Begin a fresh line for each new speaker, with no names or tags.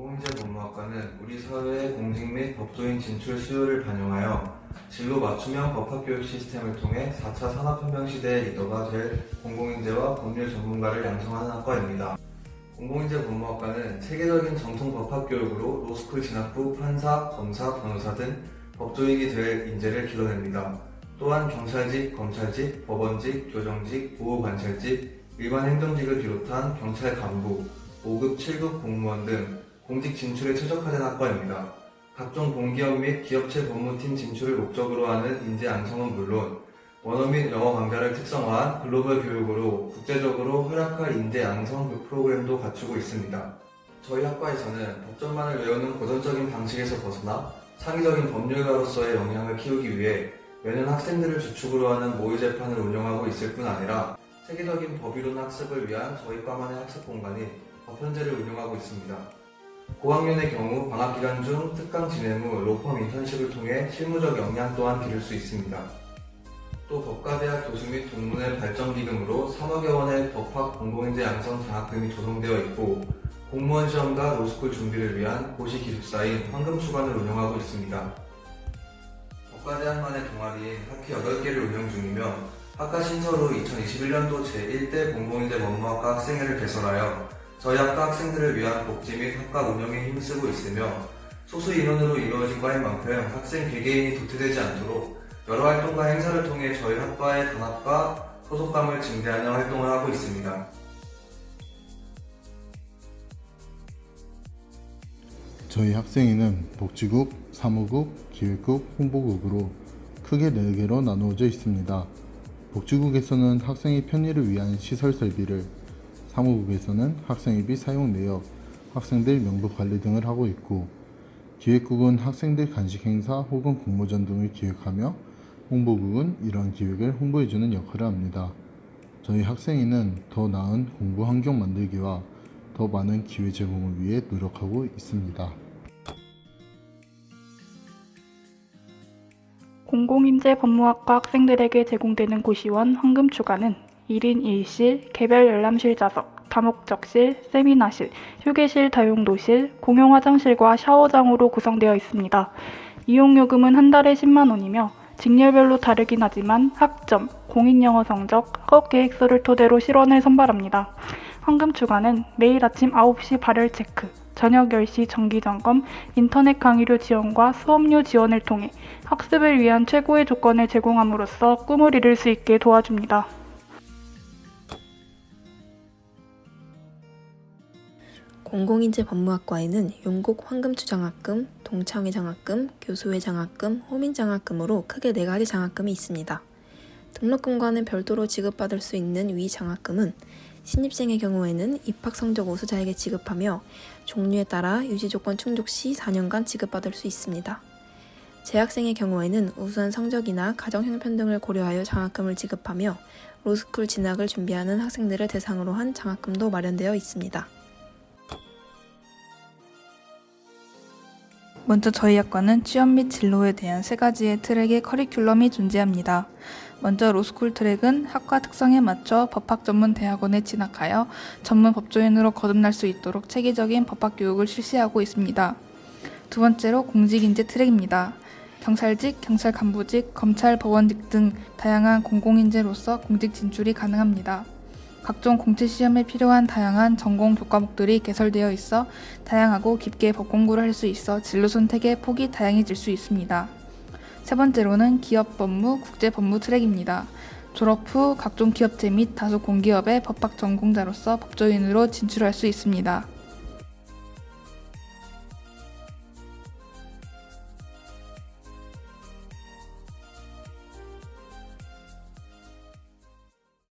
공공인재 법무학과는 우리 사회의 공직 및 법조인 진출 수요를 반영하여 진로 맞춤형 법학교육 시스템을 통해 4차 산업혁명 시대의 리더가 될 공공인재와 법률 전문가를 양성하는 학과입니다. 공공인재 법무학과는 체계적인 정통 법학교육으로 로스쿨 진학 후 판사, 검사, 변호사 등 법조인이 될 인재를 길러냅니다. 또한 경찰직, 검찰직, 법원직, 교정직, 보호관찰직, 일반 행정직을 비롯한 경찰 간부, 5급, 7급 공무원 등 공직 진출에 최적화된 학과입니다. 각종 공기업 및 기업체 법무팀 진출을 목적으로 하는 인재 양성은 물론 원어 및 영어 강좌를 특성화한 글로벌 교육으로 국제적으로 활약할 인재 양성 그 프로그램도 갖추고 있습니다. 저희 학과에서는 법전만을 외우는 고전적인 방식에서 벗어나 창의적인 법률가로서의 역량을 키우기 위해 매년 학생들을 주축으로 하는 모의 재판을 운영하고 있을 뿐 아니라 세계적인 법이론 학습을 위한 저희 과만의 학습 공간인 법현제를 운영하고 있습니다. 고학년의 경우 방학 기간 중 특강 진행 후 로펌 인턴십을 통해 실무적 역량 또한 기를 수 있습니다. 또 법과대학 교수 및 동문회 발전 기금으로 3억여 원의 법학 공공인재 양성 장학금이 조성되어 있고 공무원 시험과 로스쿨 준비를 위한 고시 기숙사인 황금주간을 운영하고 있습니다. 법과대학만의 동아리인 학회 8개를 운영 중이며 학과 신설후 2021년도 제1대 공공인재 법무학과 학생회를 개설하여 저희 학과 학생들을 위한 복지 및 학과 운영에 힘쓰고 있으며 소수 인원으로 이루어진 과인 만큼 학생 개개인이 도태되지 않도록 여러 활동과 행사를 통해 저희 학과의 단합과 소속감을 증대하는 활동을 하고 있습니다.
저희 학생회는 복지국, 사무국, 기획국, 홍보국으로 크게 4개로 나누어져 있습니다. 복지국에서는 학생의 편의를 위한 시설 설비를, 사무국에서는 학생회비 사용 내역, 학생들 명부 관리 등을 하고 있고, 기획국은 학생들 간식 행사 혹은 공모전 등을 기획하며, 홍보국은 이러한 기획을 홍보해주는 역할을 합니다. 저희 학생회는 더 나은 공부 환경 만들기와 더 많은 기회 제공을 위해 노력하고 있습니다.
공공인재 법무학과 학생들에게 제공되는 고시원 황금 추가는 1인 1실, 개별 열람실 좌석, 다목적실, 세미나실, 휴게실 다용도실, 공용 화장실과 샤워장으로 구성되어 있습니다. 이용요금은 한 달에 10만 원이며 직렬별로 다르긴 하지만 학점, 공인영어 성적, 학업 계획서를 토대로 실원을 선발합니다. 황금 추가는 매일 아침 9시 발열 체크, 저녁 10시 정기 점검, 인터넷 강의료 지원과 수업료 지원을 통해 학습을 위한 최고의 조건을 제공함으로써 꿈을 이룰 수 있게 도와줍니다.
공공인재 법무학과에는 용국 황금추 장학금, 동창회 장학금, 교수회 장학금, 호민 장학금으로 크게 네 가지 장학금이 있습니다. 등록금과는 별도로 지급받을 수 있는 위 장학금은 신입생의 경우에는 입학 성적 우수자에게 지급하며 종류에 따라 유지 조건 충족 시 4년간 지급받을 수 있습니다. 재학생의 경우에는 우수한 성적이나 가정 형편 등을 고려하여 장학금을 지급하며 로스쿨 진학을 준비하는 학생들을 대상으로 한 장학금도 마련되어 있습니다.
먼저 저희 학과는 취업 및 진로에 대한 세 가지의 트랙의 커리큘럼이 존재합니다. 먼저 로스쿨 트랙은 학과 특성에 맞춰 법학 전문 대학원에 진학하여 전문 법조인으로 거듭날 수 있도록 체계적인 법학 교육을 실시하고 있습니다. 두 번째로 공직인재 트랙입니다. 경찰직, 경찰 간부직, 검찰, 법원직 등 다양한 공공인재로서 공직 진출이 가능합니다. 각종 공채 시험에 필요한 다양한 전공 교과목들이 개설되어 있어 다양하고 깊게 법 공부를 할 수 있어 진로 선택의 폭이 다양해질 수 있습니다. 세 번째로는 기업 법무, 국제 법무 트랙입니다. 졸업 후 각종 기업체 및 다수 공기업의 법학 전공자로서 법조인으로 진출할 수 있습니다.